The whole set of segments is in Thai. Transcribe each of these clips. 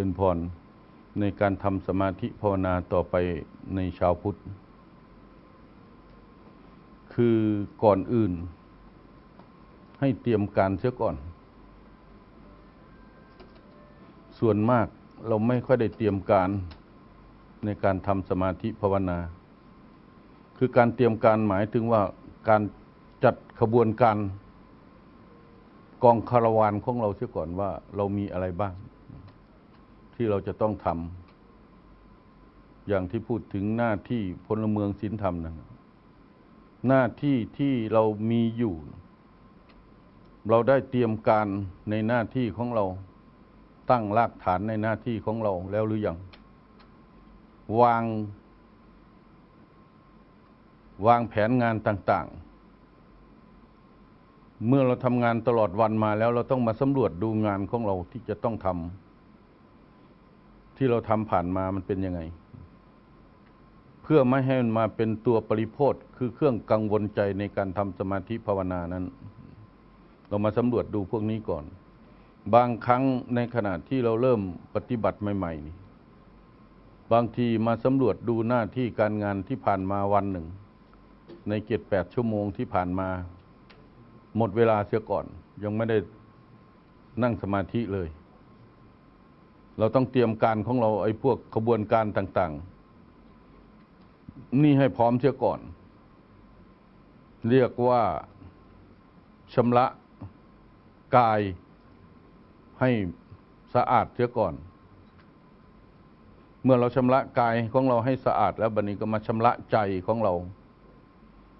ริญพรในการทำสมาธิภาวนาต่อไปในชาวพุทธ คือก่อนอื่น ให้เตรียมการเสียก่อน ส่วนมากเราไม่ค่อยได้เตรียมการในการทำสมาธิภาวนา คือการเตรียมการหมายถึงว่าการจัดขบวนการกองคาราวานของเราเสียก่อนว่าเรามีอะไรบ้าง ที่เราจะต้องทำอย่างที่พูดถึงหน้าที่พลเมืองศีลธรรมนั้นหน้าที่ที่เรามีอยู่ เราได้เตรียมการในหน้าที่ของเราตั้งรากฐานในหน้าที่ของเราแล้วหรือยัง วาง วางแผนงานต่าง ๆเมื่อเราทำงานตลอดวันมาแล้วเราต้องมาสำรวจดูงานของเราที่จะต้องทำ ที่เราทำผ่านมามันเป็นยังไง เพื่อไม่ให้มันมาเป็นตัวปริโพธคือเครื่องกังวลใจในการทำสมาธิภาวนานั้น เรามาสำรวจดูพวกนี้ก่อน บางครั้งในขณะที่เราเริ่มปฏิบัติใหม่ๆนี่บางทีมาสำรวจดูหน้าที่การงานที่ผ่านมาวันหนึ่ง ในเจ็ดแปดชั่วโมงที่ผ่านมา หมดเวลาเสียก่อน ยังไม่ได้นั่งสมาธิเลย เราต้องเตรียมการของเราไอ้พวกขบวนการต่าง ๆ นี่ให้พร้อมเสียก่อน เรียกว่าชำระกายให้สะอาดเสียก่อน เมื่อเราชำระกายของเราให้สะอาดแล้วบัดนี้ก็มาชำระใจของเรา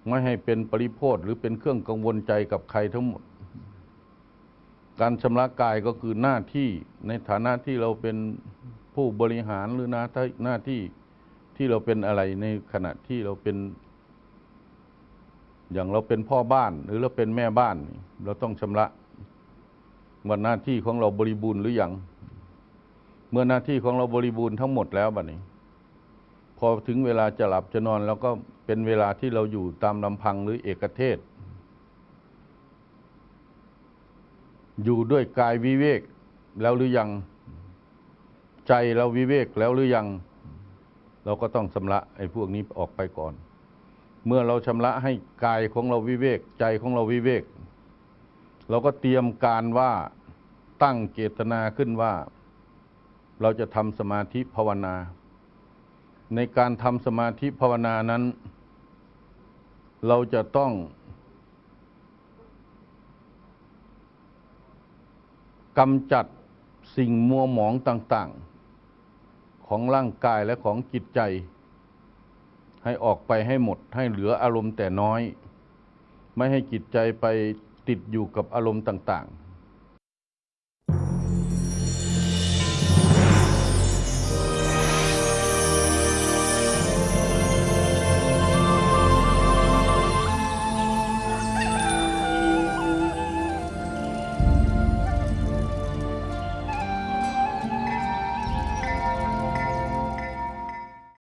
ไม่ให้เป็นปริโพธหรือเป็นเครื่องกังวลใจกับใครทั้งหมด การชำระกายก็คือหน้าที่ในฐานะที่เราเป็นผู้บริหารหรือหน้าหน้าที่ที่เราเป็นอะไรในขณะที่เราเป็น อย่างเราเป็นพ่อบ้าน หรือเราเป็นแม่บ้าน เราต้องชำระว่าหน้าที่ของเราบริบูรณ์หรือยังเมื่อหน้าที่ของเราบริบูรณ์ทั้งหมดแล้วบัดนี้ พอถึงเวลาจะหลับจะนอน แล้วก็เป็นเวลาที่เราอยู่ตามลำพังหรือเอกเทศ อยู่ด้วยกายวิเวกแล้วหรือยังใจเราวิเวกแล้วหรือยัง เราก็ต้องชำระไอ้พวกนี้ออกไปก่อน เมื่อเราชำระให้กายของเราวิเวก ใจของเราวิเวก เราก็เตรียมการว่าตั้งเจตนาขึ้นว่า เราจะทำสมาธิภาวนา ในการทำสมาธิภาวนานั้น เราจะต้อง กำจัดสิ่งมัวหมองต่างๆ ของร่างกายและของจิตใจ ให้ออกไปให้หมดให้เหลืออารมณ์แต่น้อย ไม่ให้จิตใจไปติดอยู่กับอารมณ์ต่างๆ